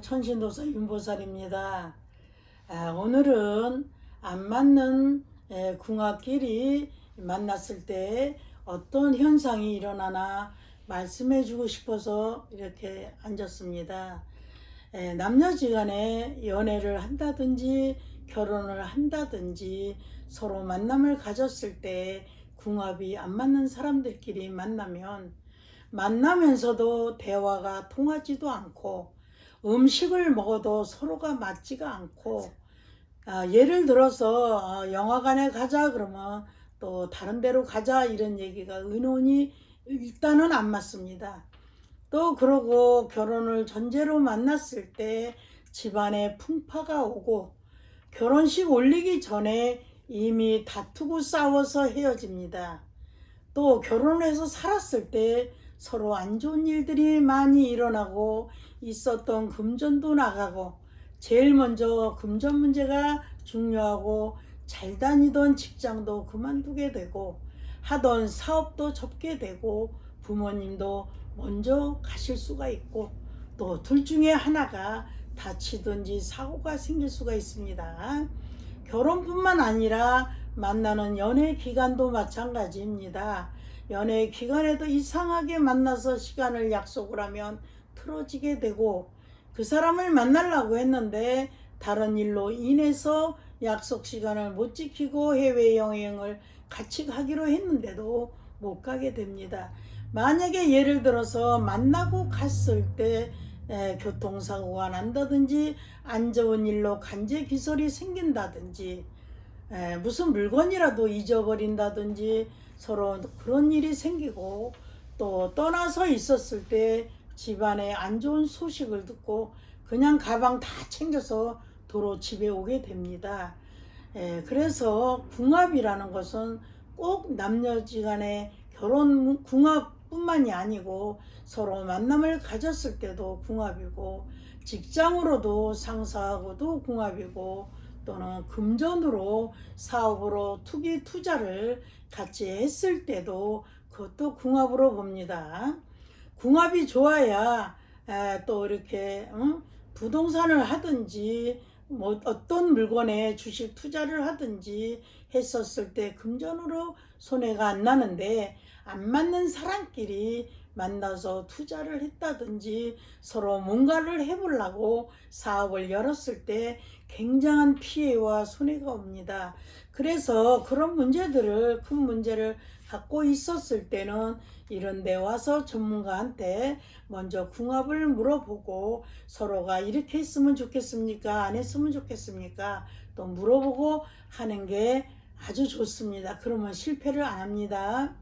천신도사 윤보살입니다. 아, 오늘은 안 맞는 에, 궁합끼리 만났을 때 어떤 현상이 일어나나 말씀해 주고 싶어서 이렇게 앉았습니다. 에, 남녀지간에 연애를 한다든지 결혼을 한다든지 서로 만남을 가졌을 때 궁합이 안 맞는 사람들끼리 만나면 만나면서도 대화가 통하지도 않고 음식을 먹어도 서로가 맞지가 않고 아, 예를 들어서 어, 영화관에 가자 그러면 또 다른 데로 가자 이런 얘기가 의논이 일단은 안 맞습니다. 또 그러고 결혼을 전제로 만났을 때 집안에 풍파가 오고 결혼식 올리기 전에 이미 다투고 싸워서 헤어집니다. 또 결혼해서 살았을 때 서로 안 좋은 일들이 많이 일어나고 있었던 금전도 나가고 제일 먼저 금전 문제가 중요하고 잘 다니던 직장도 그만두게 되고 하던 사업도 접게 되고 부모님도 먼저 가실 수가 있고 또 둘 중에 하나가 다치든지 사고가 생길 수가 있습니다. 결혼뿐만 아니라 만나는 연애 기간도 마찬가지입니다. 연애 기간에도 이상하게 만나서 시간을 약속을 하면 틀어지게 되고 그 사람을 만나려고 했는데 다른 일로 인해서 약속 시간을 못 지키고 해외 여행을 같이 가기로 했는데도 못 가게 됩니다. 만약에 예를 들어서 만나고 갔을 때 에, 교통사고가 난다든지 안 좋은 일로 간제 기설이 생긴다든지 에, 무슨 물건이라도 잊어버린다든지 서로 그런 일이 생기고 또 떠나서 있었을 때 집안에 안 좋은 소식을 듣고 그냥 가방 다 챙겨서 도로 집에 오게 됩니다. 에, 그래서 궁합이라는 것은 꼭 남녀지간의 결혼 궁합뿐만이 아니고 서로 만남을 가졌을 때도 궁합이고 직장으로도 상사하고도 궁합이고 또는 금전으로 사업으로 투기 투자를 같이 했을 때도 그것도 궁합으로 봅니다. 궁합이 좋아야 에, 또 이렇게 응? 부동산을 하든지 뭐 어떤 물건에 주식 투자를 하든지 했었을 때 금전으로 손해가 안 나는데 안 맞는 사람끼리 만나서 투자를 했다든지 서로 뭔가를 해보려고 사업을 열었을 때 굉장한 피해와 손해가 옵니다. 그래서 그런 문제들을 큰 문제를 갖고 있었을 때는 이런 데 와서 전문가한테 먼저 궁합을 물어보고 서로가 이렇게 했으면 좋겠습니까? 안 했으면 좋겠습니까? 또 물어보고 하는 게 아주 좋습니다. 그러면 실패를 안 합니다.